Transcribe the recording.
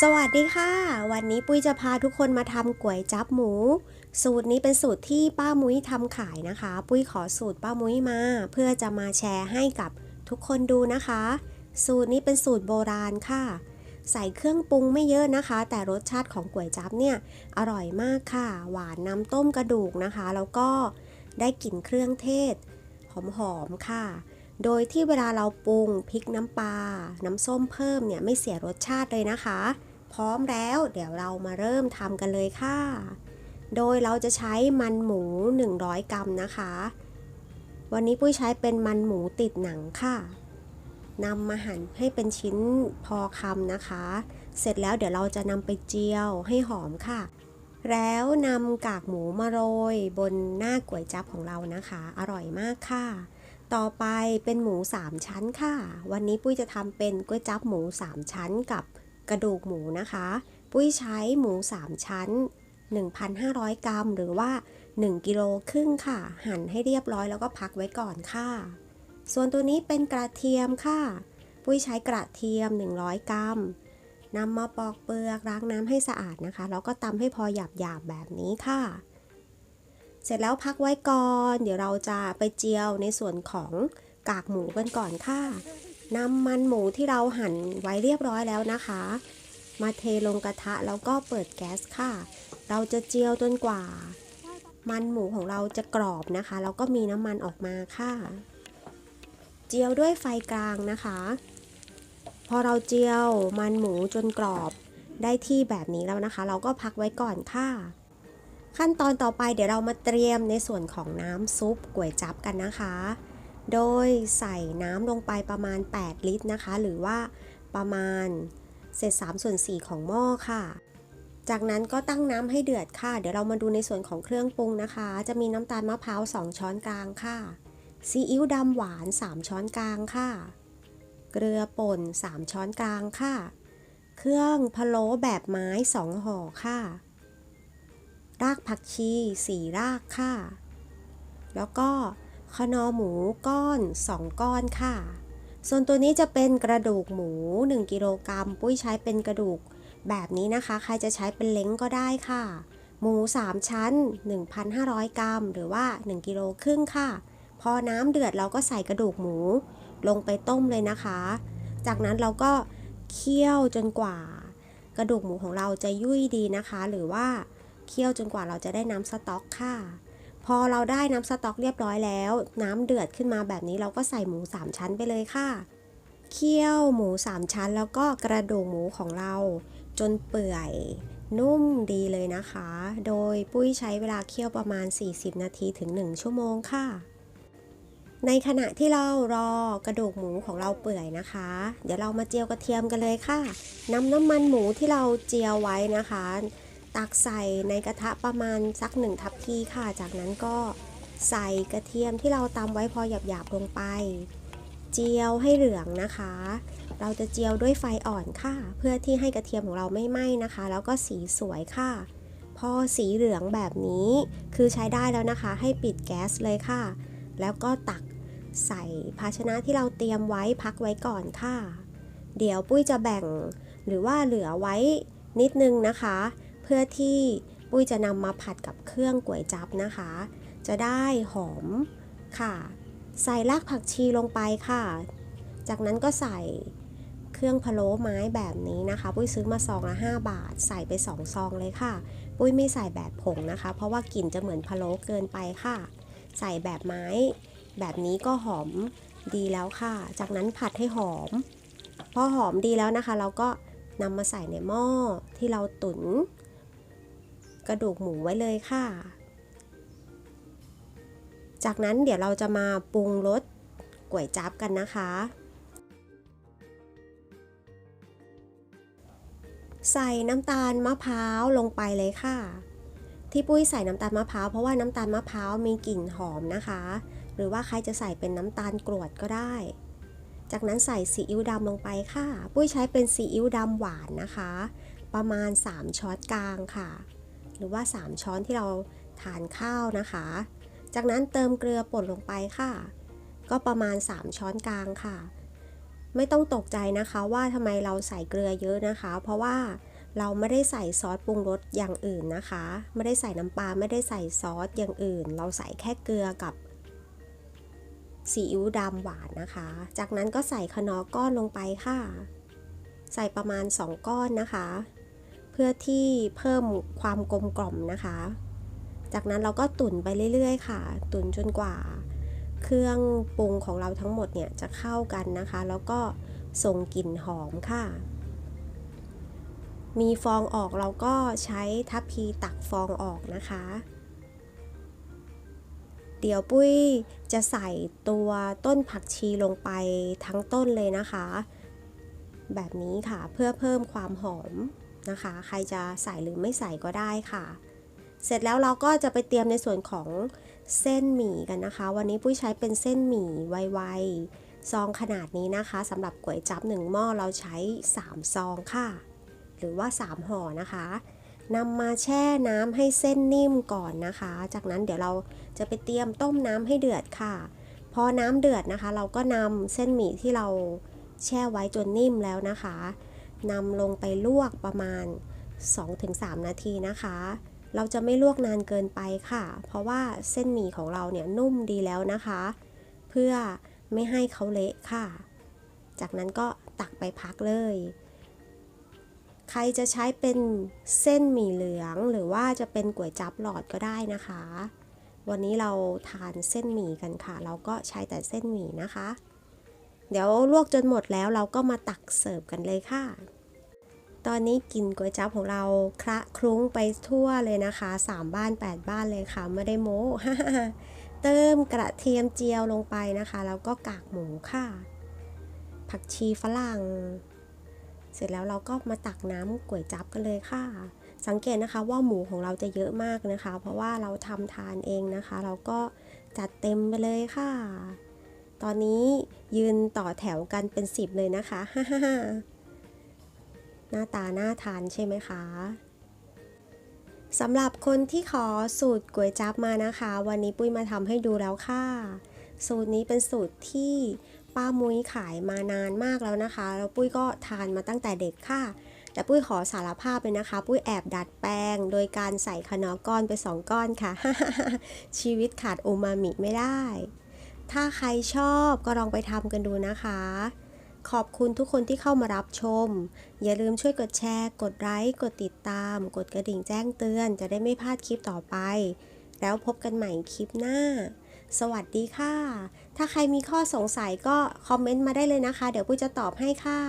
สวัสดีค่ะ วันนี้ปุ้ยจะพาทุกคนมาทำก๋วยจับหมู สูตรนี้เป็นสูตรที่ป้ามุ้ยทำขายนะคะ ปุ้ยขอสูตรป้ามุ้ยมา เพื่อจะมาแชร์ให้กับทุกคนดูนะคะ สูตรนี้เป็นสูตรโบราณค่ะ ใส่เครื่องปรุงไม่เยอะนะคะ แต่รสชาติของก๋วยจับเนี่ยอร่อยมากค่ะ หวานน้ำต้มกระดูกนะคะ แล้วก็ได้กลิ่นเครื่องเทศหอมๆค่ะ โดยที่เวลาเราปรุงพริกน้ำปลา น้ำส้มเพิ่มเนี่ยไม่เสียรสชาติเลยนะคะ พร้อมแล้วเดี๋ยวเรามาเริ่มทำกันเลยค่ะ โดยเราจะใช้มันหมู 100 กรัมนะคะ วันนี้ปุ้ยใช้เป็นมันหมูติดหนังค่ะนำมาหั่นให้เป็นชิ้นพอคำนะคะ เสร็จแล้วเดี๋ยวเราจะนำไปเจียวให้หอมค่ะ แล้วนำกากหมูมาโรยบนหน้าก๋วยจั๊บของเรานะคะ อร่อยมากค่ะ ต่อไปเป็นหมู 3 ชั้นค่ะ วันนี้ปุ้ยจะทำเป็นก๋วยจั๊บหมู 3 ชั้นกับกระดูกหมูนะคะ ปุ้ยใช้หมู 3 ชั้น 1,500 กรัม หรือว่า 1 กิโลครึ่งค่ะ หั่นให้เรียบร้อยแล้วก็พักไว้ก่อนค่ะ ส่วนตัวนี้เป็นกระเทียมค่ะ ปุ้ยใช้กระเทียม 100 กรัมนำมาปอกเปลือกล้างน้ำให้สะอาดนะคะ แล้วก็ตำให้พอหยาบๆแบบนี้ค่ะ เสร็จแล้วพักไว้ก่อน เดี๋ยวเราจะไปเจียวในส่วนของกากหมูกันก่อนค่ะนำมันหมูที่เราหั่นไว้เรียบร้อยแล้วนะคะ มาเทลงกระทะแล้วก็เปิดแก๊สค่ะ เราจะเจียวจนกว่า มันหมูของเราจะกรอบนะคะ แล้วก็มีน้ำมันออกมาค่ะ เจียวด้วยไฟกลางนะคะ พอเราเจียวมันหมูจนกรอบได้ที่แบบนี้แล้วนะคะ เราก็พักไว้ก่อนค่ะ ขั้นตอนต่อไปเดี๋ยวเรามาเตรียมในส่วนของน้ำซุปก๋วยจั๊บกันนะคะ โดยใส่น้ำลงไปประมาณ 8 ลิตรนะคะ หรือว่าประมาณเศษ3ส่วน4ของหม้อค่ะ จากนั้นก็ตั้งน้ำให้เดือดค่ะ เดี๋ยวเรามาดูในส่วนของเครื่องปรุงนะคะ จะมีน้ำตาลมะพร้าว 2 ช้อนกลางค่ะ ซีอิ๊วดำหวาน 3 ช้อนกลางค่ะ เกลือป่น 3 ช้อนกลางค่ะ เครื่องพะโล้แบบไม้ 2 ห่อค่ะ รากผักชี4รากค่ะ แล้วก็ขนอหมูก้อน 2 ก้อนค่ะ ส่วนตัวนี้จะเป็นกระดูกหมู 1 กิโลกรัมปุ้ยใช้เป็นกระดูกแบบนี้นะคะ ใครจะใช้เป็นเล้งก็ได้ค่ะ หมู 3 ชั้น 1,500 กรัม หรือว่า 1 กิโลครึ่งค่ะ พอน้ำเดือดเราก็ใส่กระดูกหมู ลงไปต้มเลยนะคะ จากนั้นเราก็เคี่ยวจนกว่า กระดูกหมูของเราจะยุ่ยดีนะคะ หรือว่า เคี่ยวจนกว่าเราจะได้น้ำสต๊อกค่ะ พอเราได้น้ำสต๊อกเรียบร้อยแล้ว น้ำเดือดขึ้นมาแบบนี้เราก็ใส่หมู 3 ชั้นไปเลยค่ะ เคี่ยวหมู 3 ชั้นแล้วก็กระดูกหมูของเรา จนเปื่อยนุ่มดีเลยนะคะ โดยปุ้ยใช้เวลาเคี่ยวประมาณ 40 นาทีถึง 1 ชั่วโมงค่ะ ในขณะที่เรารอกระดูกหมูของเราเปื่อยนะคะ เดี๋ยวเรามาเจียวกระเทียมกันเลยค่ะนำน้ำมันหมูที่เราเจียวไว้นะคะ ตักใส่ในกระทะประมาณสักหนึ่งทัพพีค่ะ จากนั้นก็ใส่กระเทียมที่เราตำไว้พอหยาบๆลงไป เจียวให้เหลืองนะคะ เราจะเจียวด้วยไฟอ่อนค่ะ เพื่อที่ให้กระเทียมของเราไม่ไหม้นะคะ แล้วก็สีสวยค่ะ พอสีเหลืองแบบนี้คือใช้ได้แล้วนะคะ ให้ปิดแก๊สเลยค่ะ แล้วก็ตักใส่ภาชนะที่เราเตรียมไว้พักไว้ก่อนค่ะ เดี๋ยวปุ้ยจะแบ่งหรือว่าเหลือไว้นิดนึงนะคะ เพื่อที่ปุ้ยจะนำมาผัดกับเครื่องก๋วยจับนะคะ จะได้หอมค่ะ ใส่รากผักชีลงไปค่ะ จากนั้นก็ใส่เครื่องพะโล้ไม้แบบนี้นะคะ ปุ้ยซื้อมาซองละ5บาท ใส่ไป2ซองเลยค่ะ ปุ้ยไม่ใส่แบบผงนะคะ เพราะว่ากลิ่นจะเหมือนพะโล้เกินไปค่ะ ใส่แบบไม้ แบบนี้ก็หอมดีแล้วค่ะ จากนั้นผัดให้หอม พอหอมดีแล้วนะคะ เราก็นำมาใส่ในหม้อที่เราตุ๋น กระดูกหมูไว้เลยค่ะ จากนั้นเดี๋ยวเราจะมาปรุงรสก๋วยจั๊บกันนะคะ ใส่น้ำตาลมะพร้าวลงไปเลยค่ะ ที่ปุ้ยใส่น้ำตาลมะพร้าวเพราะว่าน้ำตาลมะพร้าวมีกลิ่นหอมนะคะ หรือว่าใครจะใส่เป็นน้ำตาลกรวดก็ได้จากนั้นใส่ซีอิ๊วดำลงไปค่ะ ปุ้ยใช้เป็นซีอิ๊วดำหวานนะคะ ประมาณ 3 ช้อนกลางค่ะ หรือว่า 3 ช้อนที่เราทานข้าวนะคะ จากนั้นเติมเกลือป่นลงไปค่ะ ก็ประมาณ 3 ช้อนกลางค่ะ ไม่ต้องตกใจนะคะว่าทำไมเราใส่เกลือเยอะนะคะ เพราะว่าเราไม่ได้ใส่ซอสปรุงรสอย่างอื่นนะคะ ไม่ได้ใส่น้ำปลาไม่ได้ใส่ซอสอย่างอื่น เราใส่แค่เกลือกับซีอิ๊วดำหวานนะคะ จากนั้นก็ใส่ขนอก้อนลงไปค่ะ ใส่ประมาณ 2 ก้อนนะคะ พื่อที่เพิ่มความกลมกล่อมนะคะ จากนั้นเราก็ตุ๋นไปเรื่อยๆ ค่ะ ตุ๋นจนกว่า เครื่องปรุงของเราทั้งหมดเนี่ยจะเข้ากันนะคะ แล้วก็ส่งกลิ่นหอมค่ะ มีฟองออกเราก็ใช้ทัพพีตักฟองออกนะคะ เดี๋ยวปุ้ยจะใส่ตัวต้นผักชีลงไปทั้งต้นเลยนะคะ แบบนี้ค่ะเพื่อเพิ่มความหอม นะคะ ใครจะใส่หรือไม่ใส่ก็ได้ค่ะ เสร็จแล้วเราก็จะไปเตรียมในส่วนของเส้นหมี่กันนะคะ วันนี้ปุ้ยใช้เป็นเส้นหมี่ไวๆซองขนาดนี้นะคะสำหรับก๋วยจั๊บหนึ่งหม้อเราใช้ 3 ซองค่ะ หรือว่า 3 ห่อนะคะนำมาแช่น้ำให้เส้นนิ่มก่อนนะคะ จากนั้นเดี๋ยวเราจะไปเตรียมต้มน้ำให้เดือดค่ะ พอน้ำเดือดนะคะ เราก็นำเส้นหมี่ที่เราแช่ไว้จนนิ่มแล้วนะคะ นำลงไปลวกประมาณ 2-3 นาทีนะคะ เราจะไม่ลวกนานเกินไปค่ะ เพราะว่าเส้นหมี่ของเราเนี่ยนุ่มดีแล้วนะคะ เพื่อไม่ให้เขาเละค่ะ จากนั้นก็ตักไปพักเลย ใครจะใช้เป็นเส้นหมี่เหลืองหรือว่าจะเป็นก๋วยจั๊บหลอดก็ได้นะคะ วันนี้เราทานเส้นหมี่กันค่ะ เราก็ใช้แต่เส้นหมี่นะคะ เดี๋ยวลวกจนหมดแล้วเราก็มาตักเสิร์ฟกันเลยค่ะ ตอนนี้กลินก๋วยจั๊บของเราคละคลุ้งไปทั่วเลยนะคะ 3 บ้าน 8 บ้านเลยค่ะ ไม่ได้โม้เติมกระเทียมเจียวลงไปนะคะ แล้วก็กากหมูค่ะ ผักชีฝรั่ง เสร็จแล้วเราก็มาตักน้ำก๋วยจั๊บกันเลยค่ะ สังเกตนะคะว่าหมูของเราจะเยอะมากนะคะ เพราะว่าเราทำทานเองนะคะ เราก็จัดเต็มไปเลยค่ะ ตอนนี้ยืนต่อแถวกันเป็นสิบเลยนะคะ หน้าตาน่าทานใช่ไหมคะสำหรับคนที่ขอสูตรก๋วยจั๊บมานะคะ วันนี้ปุ้ยมาทำให้ดูแล้วค่ะ สูตรนี้เป็นสูตรที่ป้ามุ้ยขายมานานมากแล้วนะคะ แล้วปุ้ยก็ทานมาตั้งแต่เด็กค่ะ แต่ปุ้ยขอสารภาพเลยนะคะ ปุ้ยแอบดัดแปลง โดยการใส่ขนอก้อนไปสองก้อนค่ะ ชีวิตขาดโอมามิไม่ได้ ถ้าใครชอบก็ลองไปทำกันดูนะคะ ขอบคุณทุกคนที่เข้ามารับชม อย่าลืมช่วยกดแชร์ กดไลค์ กดติดตาม กดกระดิ่งแจ้งเตือน จะได้ไม่พลาดคลิปต่อไป แล้วพบกันใหม่คลิปหน้า สวัสดีค่ะ ถ้าใครมีข้อสงสัยก็คอมเมนต์มาได้เลยนะคะ เดี๋ยวปุ้ยจะตอบให้ค่ะ